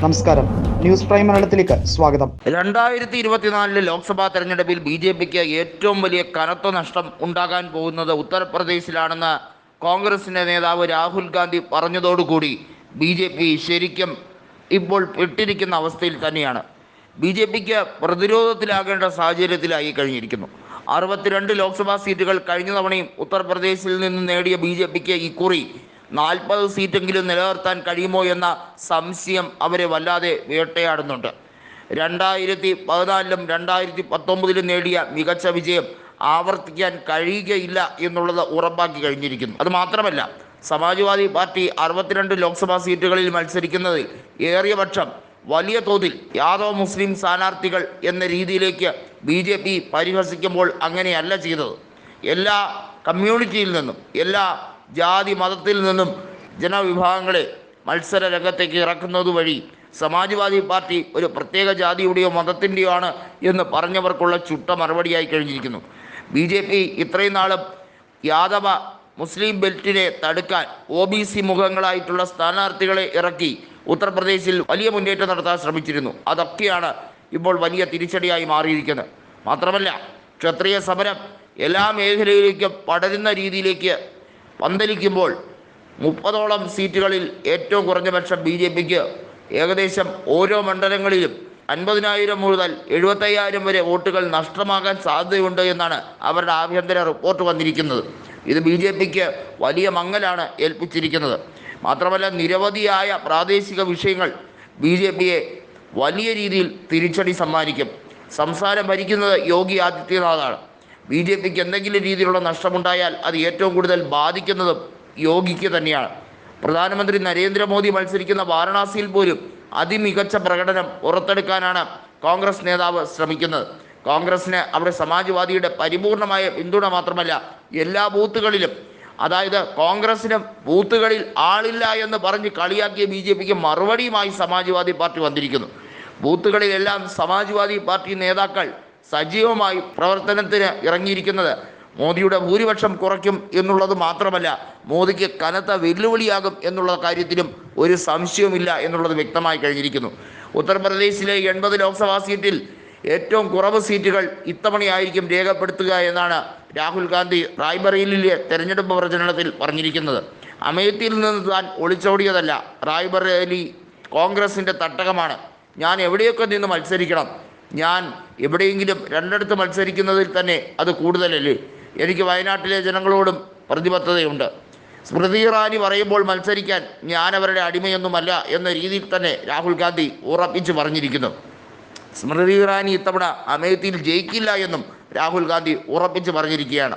നമസ്കാരം. News prime മലയാളത്തിലേക്ക് സ്വാഗതം. രണ്ടായിരത്തി ഇരുപത്തിനാലിലെ ലോക്സഭാ തെരഞ്ഞെടുപ്പിൽ ബി ജെ പിക്ക് ഏറ്റവും വലിയ കനത്ത നഷ്ടം ഉണ്ടാകാൻ പോകുന്നത് ഉത്തർപ്രദേശിലാണെന്ന് കോൺഗ്രസിന്റെ നേതാവ് രാഹുൽ ഗാന്ധി പറഞ്ഞതോടുകൂടി ബി ജെ പി ശരിക്കും ഇപ്പോൾ പെട്ടിരിക്കുന്ന അവസ്ഥയിൽ തന്നെയാണ്. ബി ജെ പിക്ക് പ്രതിരോധത്തിലാകേണ്ട സാഹചര്യത്തിലായി കഴിഞ്ഞിരിക്കുന്നു. അറുപത്തിരണ്ട് ലോക്സഭാ സീറ്റുകൾ കഴിഞ്ഞ തവണയും ഉത്തർപ്രദേശിൽ നിന്ന് നേടിയ ബി ജെ പിക്ക് ഇക്കുറി നാൽപ്പത് സീറ്റെങ്കിലും നിലനിർത്താൻ കഴിയുമോ എന്ന സംശയം അവരെ വല്ലാതെ വേട്ടയാടുന്നുണ്ട്. രണ്ടായിരത്തി പതിനാലിലും രണ്ടായിരത്തി പത്തൊമ്പതിലും നേടിയ മികച്ച വിജയം ആവർത്തിക്കാൻ കഴിയുകയില്ല എന്നുള്ളത് ഉറപ്പാക്കി കഴിഞ്ഞിരിക്കുന്നു. അത് മാത്രമല്ല സമാജ്വാദി പാർട്ടി അറുപത്തിരണ്ട് ലോക്സഭാ സീറ്റുകളിൽ മത്സരിക്കുന്നതിൽ ഏറിയ പക്ഷം വലിയ തോതിൽ യാദവ് മുസ്ലിം സ്ഥാനാർത്ഥികൾ എന്ന രീതിയിലേക്ക് ബി ജെ പി പരിഹസിക്കുമ്പോൾ അങ്ങനെയല്ല ചെയ്തത്. എല്ലാ കമ്മ്യൂണിറ്റിയിൽ നിന്നും എല്ലാ ജാതി മതത്തിൽ നിന്നും ജനവിഭാഗങ്ങളെ മത്സര രംഗത്തേക്ക് ഇറക്കുന്നത് വഴി സമാജ്വാദി പാർട്ടി ഒരു പ്രത്യേക ജാതിയുടെയോ മതത്തിന്റെയോ ആണ് എന്ന് പറഞ്ഞവർക്കുള്ള ചുട്ട മറുപടിയായി കഴിഞ്ഞിരിക്കുന്നു. ബി ജെ പി ഇത്രയും നാളും യാദവ മുസ്ലിം ബെൽറ്റിനെ തടുക്കാൻ ഒ ബി സി മുഖങ്ങളായിട്ടുള്ള സ്ഥാനാർത്ഥികളെ ഇറക്കി ഉത്തർപ്രദേശിൽ വലിയ മുന്നേറ്റം നടത്താൻ ശ്രമിച്ചിരുന്നു. അതൊക്കെയാണ് ഇപ്പോൾ വലിയ തിരിച്ചടിയായി മാറിയിരിക്കുന്നത്. മാത്രമല്ല ക്ഷത്രിയ സമരം എല്ലാ മേഖലയിലേക്കും പടരുന്ന രീതിയിലേക്ക് പന്തലിക്കുമ്പോൾ മുപ്പതോളം സീറ്റുകളിൽ ഏറ്റവും കുറഞ്ഞപക്ഷം ബി ജെ പിക്ക് ഏകദേശം ഓരോ മണ്ഡലങ്ങളിലും അൻപതിനായിരം മുതൽ എഴുപത്തയ്യായിരം വരെ വോട്ടുകൾ നഷ്ടമാകാൻ സാധ്യതയുണ്ട് എന്നാണ് അവരുടെ ആഭ്യന്തര റിപ്പോർട്ട് വന്നിരിക്കുന്നത്. ഇത് ബി ജെ പിക്ക് വലിയ മങ്ങലാണ് ഏൽപ്പിച്ചിരിക്കുന്നത്. മാത്രമല്ല നിരവധിയായ പ്രാദേശിക വിഷയങ്ങൾ ബി ജെ പിയെ വലിയ രീതിയിൽ തിരിച്ചടി സമ്മാനിക്കും. സംസാരം ഭരിക്കുന്നത് യോഗി ആദിത്യനാഥാണ്. ബി ജെ പിക്ക് എന്തെങ്കിലും രീതിയിലുള്ള നഷ്ടമുണ്ടായാൽ അത് ഏറ്റവും കൂടുതൽ ബാധിക്കുന്നതും യോഗിക്ക് തന്നെയാണ്. പ്രധാനമന്ത്രി നരേന്ദ്രമോദി മത്സരിക്കുന്ന വാരണാസിയിൽ പോലും അതിമികച്ച പ്രകടനം പുറത്തെടുക്കാനാണ് കോൺഗ്രസ് നേതാവ് ശ്രമിക്കുന്നത്. കോൺഗ്രസിന് അവിടെ സമാജ്വാദിയുടെ പരിപൂർണമായ പിന്തുണ മാത്രമല്ല എല്ലാ ബൂത്തുകളിലും അതായത് കോൺഗ്രസിന് ബൂത്തുകളിൽ ആളില്ല എന്ന് പറഞ്ഞ് കളിയാക്കിയ ബി ജെ പിക്ക് മറുപടിയുമായി സമാജ്വാദി പാർട്ടി വന്നിരിക്കുന്നു. ബൂത്തുകളിലെല്ലാം സമാജ്വാദി പാർട്ടി നേതാക്കൾ സജീവമായി പ്രവർത്തനത്തിന് ഇറങ്ങിയിരിക്കുന്നത്. മോദിയുടെ ഭൂരിപക്ഷം കുറയ്ക്കും എന്നുള്ളത് മാത്രമല്ല മോദിക്ക് കനത്ത വെല്ലുവിളിയാകും എന്നുള്ള കാര്യത്തിലും ഒരു സംശയവുമില്ല എന്നുള്ളത് വ്യക്തമായി കഴിഞ്ഞിരിക്കുന്നു. ഉത്തർപ്രദേശിലെ എൺപത് ലോക്സഭാ സീറ്റിൽ ഏറ്റവും കുറവ് സീറ്റുകൾ ഇത്തവണയായിരിക്കും രേഖപ്പെടുത്തുക എന്നാണ് രാഹുൽ ഗാന്ധി റായ്ബറേലിയിലെ തെരഞ്ഞെടുപ്പ് പ്രചരണത്തിൽ പറഞ്ഞിരിക്കുന്നത്. അമേത്തിയിൽ നിന്ന് താൻ ഒളിച്ചോടിയതല്ല റായ്ബറേലി കോൺഗ്രസിന്റെ തട്ടകമാണ്. ഞാൻ എവിടെയൊക്കെ നിന്ന് മത്സരിക്കണം? ഞാൻ എവിടെയെങ്കിലും രണ്ടിടത്ത് മത്സരിക്കുന്നതിൽ തന്നെ അത് കൂടുതലല്ലേ? എനിക്ക് വയനാട്ടിലെ ജനങ്ങളോടും പ്രതിബദ്ധതയുണ്ട്. സ്മൃതി ഇറാനി പറയുമ്പോൾ മത്സരിക്കാൻ ഞാൻ അവരുടെ അടിമയൊന്നുമല്ല എന്ന രീതിയിൽ തന്നെ രാഹുൽ ഗാന്ധി ഉറപ്പിച്ചു പറഞ്ഞിരിക്കുന്നു. സ്മൃതി ഇറാനി ഇത്തവണ അമേത്തിയിൽ ജയിക്കില്ല എന്നും രാഹുൽ ഗാന്ധി ഉറപ്പിച്ചു പറഞ്ഞിരിക്കുകയാണ്.